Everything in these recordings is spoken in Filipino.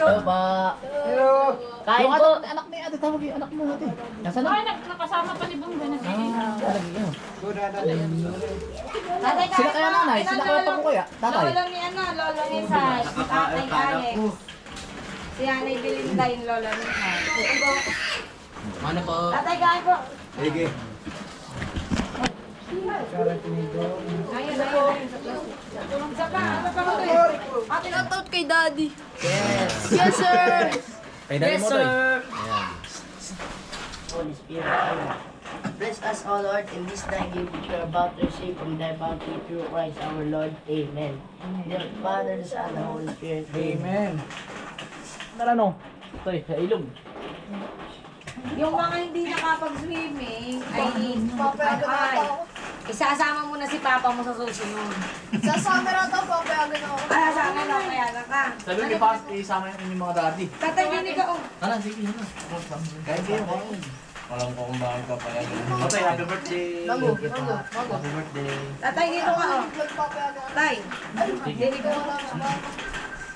Loob. Pa. Hello. Kain Yung po. anak, anak ni ate, tawag yung anak mo ate. Nasaan na? Ay, nag- nakasama pa ni Bongga na Ah, talaga yun. Tatay Sila kaya nanay, sila kaya pa kuya, tatay. Lolo ni ano, lolo ni Sai, si tatay Alex. Si Anay Belinda yung lolo ni Sai. Ano po? Tatay kain po. Sige. Ayun, ayun. Sa pa, ano pa ko Ate, Shoutout kay Daddy. Yes. Yes, sir. Kay dali mo to eh. Holy Spirit. Bless us, O Lord, in this thy gift which we are about to receive from thy bounty through Christ our Lord. Amen. Dear Father, the Son, and the Holy Spirit. Amen. Tara no. Ito sa ilog. Yung mga hindi nakapag-swimming, ay ay, isasama mo na si Papa mo sa susunod. Sa summer ata, papayagan ako. Kaya sa akin, kaya ka. Sabi ko fast, isama yung inyong mga daddy. Tatay, hindi ka, oh. Tara, sige, ano. Kain kayo, kain. Alam ko kung bakit ka pala Tatay, happy birthday. Mango, mango. Happy birthday. Tatay, dito ka, oh. Tay, Sige. dito ka. Wala.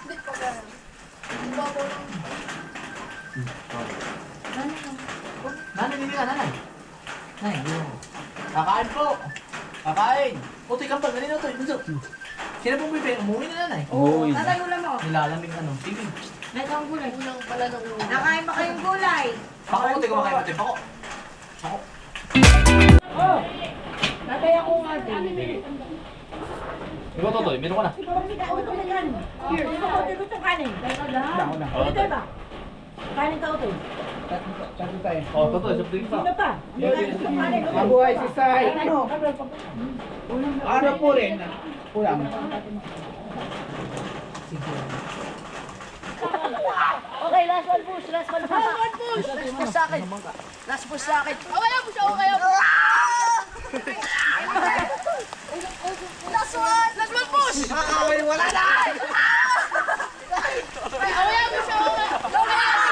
Hindi, papayagan. Babo lang. Nanay, hindi ka, nanay. Nanay, yun. Kakain po. Kakain. Utoy, kampal, ganito, utoy. Bunso. Sino pong bibig? Umuwi na nanay. Oo, tatay, ulam mo. Nilalamig ano. Sige. May kang gulay. Unang pala ng ulo. Nakain ba kayong gulay? Pako, utoy, kumakain utoy. Pako. Pako. Tatay, ako nga din. Ikaw, Totoy, meron ka na. Here, gusto ko, gusto kanin. Ako na. Ito ba? Kanin ka, Otoy. Tatlo tayo. Oh, Totoy, sa pa. Sino pa? Mabuhay si Sai. Ano? Ano po rin? Ulam. Okay, last one push, last one push. Last one push. Last push sa akin. Last push sa akin. Oh, siya, oh, kaya mo. Last one! Last one push! Kakawin, wala na! Ay, kaya mo siya, oh, kaya oh, kaya mo.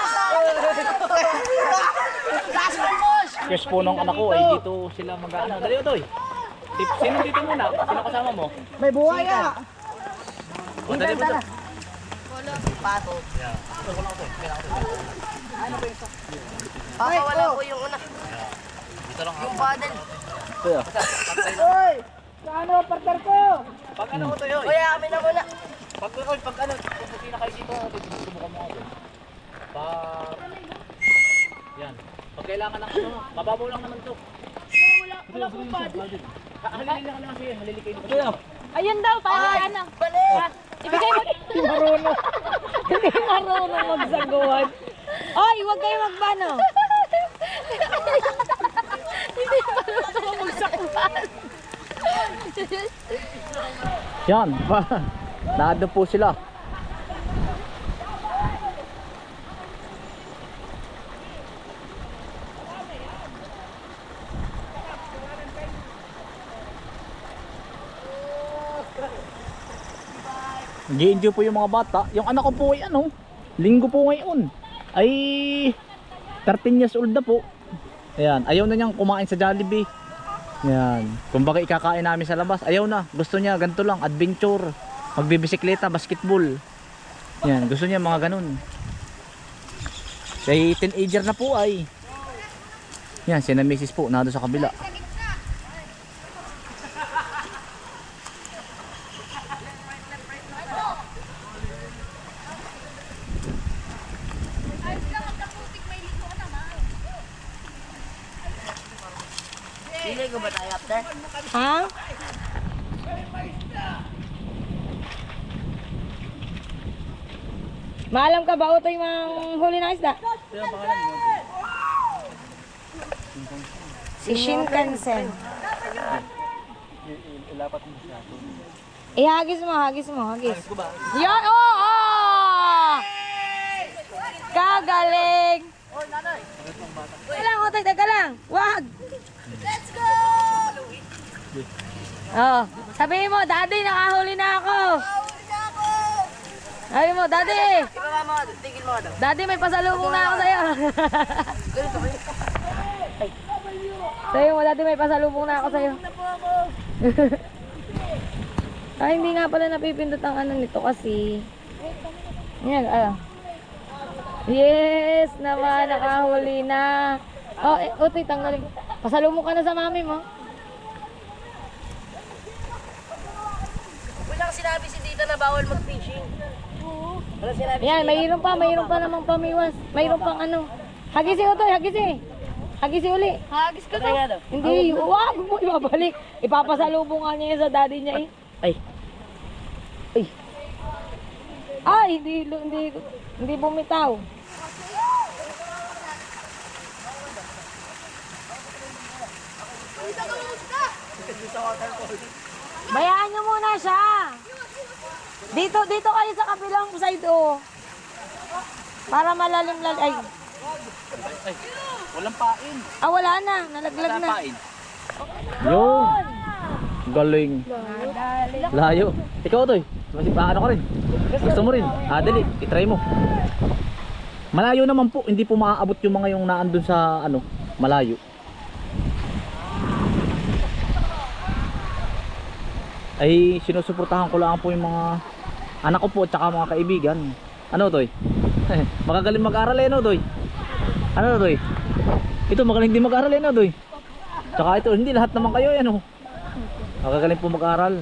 Last one Yes po nung anak ko ay dito sila mag-ano. Dali, Toy. Tip- Sino dito muna? Sino kasama mo? May buhay ah! O, dali mo Pato. Ay, Wala po yung una. Dito lang Yung paddle. Hoy! Ano, partner ko? Pag ano ko Toy, oy. Kuya, kami na muna. Pag, oy, pag ano, puputi na kayo dito, subukan mo ako. Pag... Kailangan ng ano, mababaw lang naman to. Wala, wala pong paddle. Halili lang lang sige, halili kayo. Kuya, Ayun daw, para ano. Balik! Ibigay mo. Marunong. Hindi marunong magsaguhan. Oy, huwag kayo magbano. Hindi marunong magsakuhan. Yan, Nado po sila. Nag-enjoy po yung mga bata. Yung anak ko po ay ano, linggo po ngayon. Ay 13 years old na po. Ayan, ayaw na niyang kumain sa Jollibee. Yan. Kumbaga ikakain namin sa labas. Ayaw na. Gusto niya ganito lang, adventure. Magbibisikleta, basketball. Yan, gusto niya mga ganun. Kay teenager na po ay. Yan, si na misis po, nado sa kabila. Ko ba tayo after? Ha? Maalam ka ba utoy mang huli na isda? Si Shinkansen. Ihagis mo, hagis mo, hagis. Yan, oh, oh! Kagaling! Teka lang, utoy, teka lang. Wag! Go! Oh, sabihin mo, daddy, nakahuli na ako. Huli na ako! Sabi mo, daddy, Ibaba mo, tigil mo daddy, may pasalubong na ako sa'yo. Sabi mo, daddy, may pasalubong na ako sa'yo. Ay, hindi nga pala napipindot ang ano nito kasi. Yan, ah. Yes, naman, nakahuli na. Oh, eh, utoy, tanggalin. Pasalubong ka na sa mami mo. Wala Tita na bawal mag-fishing. Wala sinabi Yan, mayroon pa, mayroon pa namang pamiwas. Mayroon pang ano. Hagisi utoy, hagisi. Hagisi uli. Hagis ka to. Hindi, wag mo ibabalik. Ipapasalubong nga niya sa daddy niya eh. Ay. Ay. Ay, hindi, hindi, hindi bumitaw. Bayaan niyo muna siya. Dito, dito kayo sa kabilang side oh. Para malalim lang. Ay, Walang pain. ah wala na. Nalaglag na. Yun. Galing. Layo. Ikaw to eh. Masipahan ako rin. Gusto mo rin? Ah, dali. I-try mo. Malayo naman po. Hindi po maaabot yung mga yung naandun sa ano, malayo. Ay, sinusuportahan ko lang po yung mga anak ko po at saka mga kaibigan. Ano to eh? Magagaling mag-aral eh no, Doy? Ano Doy? Ito magaling din mag-aral eh no, Doy? Tsaka ito, hindi lahat naman kayo yan oh. Magagaling po mag-aral.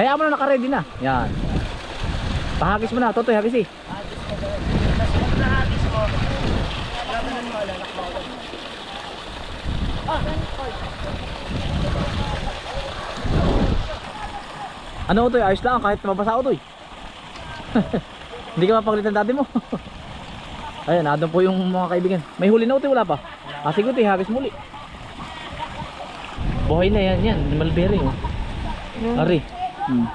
Hayaan mo na naka-ready na. Yan. Pahagis mo na, Totoy, hagis eh. Nahagis mo. Gagawin mo, lalak mo. Ano Toy, ayos lang kahit mabasa ako Toy. Hindi ka mapagalitan dati mo. Ayan, nandun po yung mga kaibigan. May huli na Toy, wala pa. Ah, sige Toy, hagis muli. Buhay na yan, yan. Malberry oh. Ari. Hmm.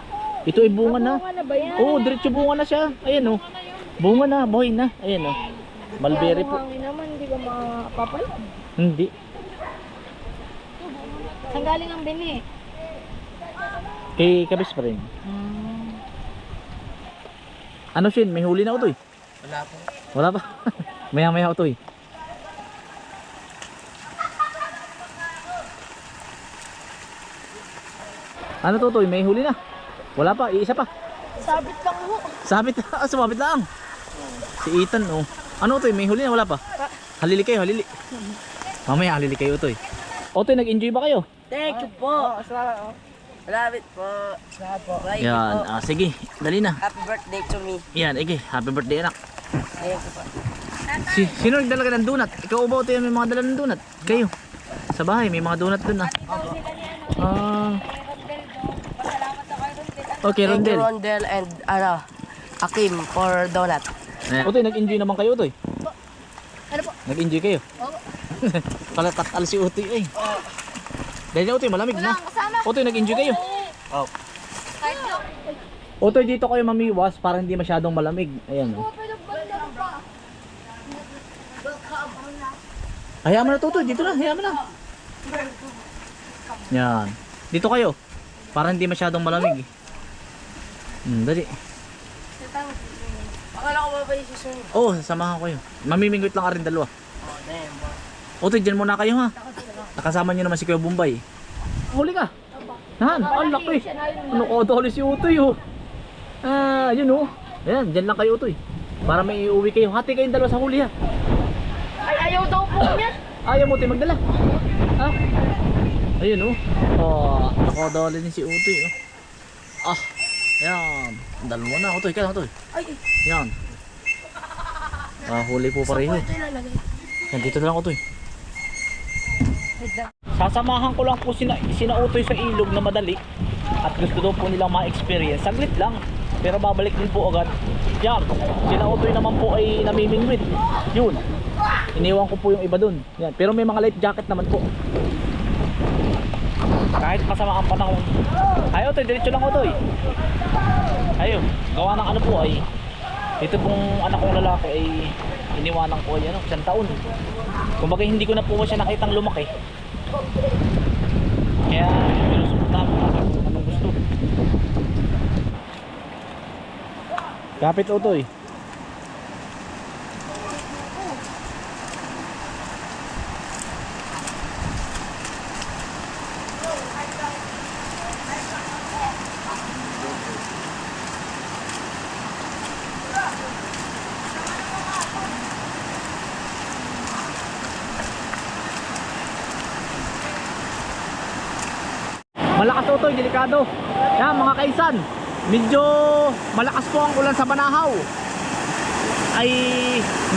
Ito ay bunga na. Bunga na ba yan? Oo, diretso bunga na siya. Ayan oh. Bunga na, buhay na. Ayan oh. Malberry po. Hangin naman, hindi ka makapapal. Hindi. Saan galing ang bini? Kay kabis pa rin. Ano Shin, may huli na utoy? Wala po. Wala pa. maya maya utoy. Ano to utoy? May huli na. Wala pa, iisa pa. Sabit lang mo. Sabit, ah, sumabit lang. Si Ethan oh. Ano utoy? May huli na, wala pa. Halili kayo, halili. Mamaya halili kayo utoy. Utoy, nag-enjoy ba kayo? Thank you po. Salamat po. Salamat po. You Yan, po. ah, sige, dali na. Happy birthday to me. Yan, ige, happy birthday anak. Thank you po. Si, sino nagdala ka ng donut? Ikaw ba ito may mga dala ng donut? Kayo. Sa bahay, may mga donut dun ah. Ah. Okay, Thank you, Rondel. Rondel and ano, Akim for donut. Eh. Utoy, nag-enjoy naman kayo, Utoy. Ano po? Nag-enjoy kayo? Oo. Kalatakal si Utoy eh. Dahil na Utoy, malamig na. Utoy, nag-enjoy kayo? Oo. Utoy, dito kayo mamiwas para hindi masyadong malamig. Ayan. Oh. Hayaan mo na Tutoy, dito na, hayaan mo na. Yan. Dito kayo. Para hindi masyadong malamig. Hmm, dali. Akala ko ba ba yung susunod? Oo, oh, sasamahan ko yun. Mamimingwit lang ka rin dalawa. Oh, damn. Otoy, dyan muna kayo ha. Nakasama nyo naman si Kuya Bombay. Huli ka. Nahan, ang laki. Ano ko dali si Utoy oh. Ah, yun oh. Ayan, dyan lang kayo Utoy. Para may iuwi kayo. Hati kayong dalawa sa huli ha. Ay, ayaw daw po niya. Ayaw mo tayo magdala. Ha? Ayun oh. Oh, nakodali din si Utoy oh. Ah, ayan. Dalawa na Utoy, kaya Utoy. Ay, Yan. Ah, huli po pareho. ilalagay. Yan, dito na lang Utoy. Sasamahan ko lang po sina, sina Utoy sa ilog na madali at gusto daw po nilang ma-experience. Saglit lang, pero babalik din po agad. Yan, sina Utoy naman po ay namimingwit. Yun. Iniwan ko po yung iba dun. Yan, pero may mga life jacket naman po. Kahit masama ang panahon. Ay Utoy, diretso lang Utoy. Ayun, gawa ng ano po ay ito pong anak kong lalaki ay iniwanan ko ay ano, isang taon. Kumbaga hindi ko na po siya nakitang lumaki. Kaya sinusuportahan ko anong gusto. Kapit utoy. Malakas utoy, delikado. Yan mga kaisan, medyo malakas po ang ulan sa Banahaw. Ay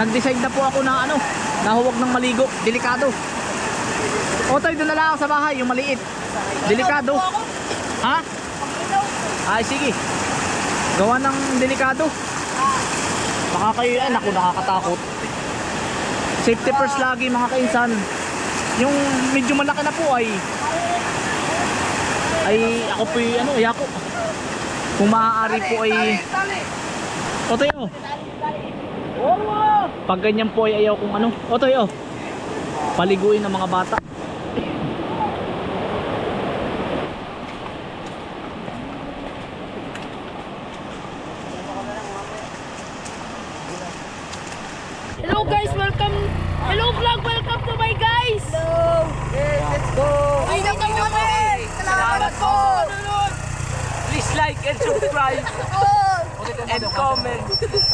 nag-decide na po ako na ano, na huwag ng maligo, delikado. Otoy, doon na lang ako sa bahay, yung maliit. Delikado. Ha? Ay sige. Gawa ng delikado. Baka kayo, ay naku, nakakatakot. Safety first lagi mga kainsan. Yung medyo malaki na po ay ay ako po ano, ay ako. Kung maaari po ay Otoy oh. Pag ganyan po ay ayaw kung ano. Otoy oh. Paliguin ng mga bata. And subscribe oh. and comment.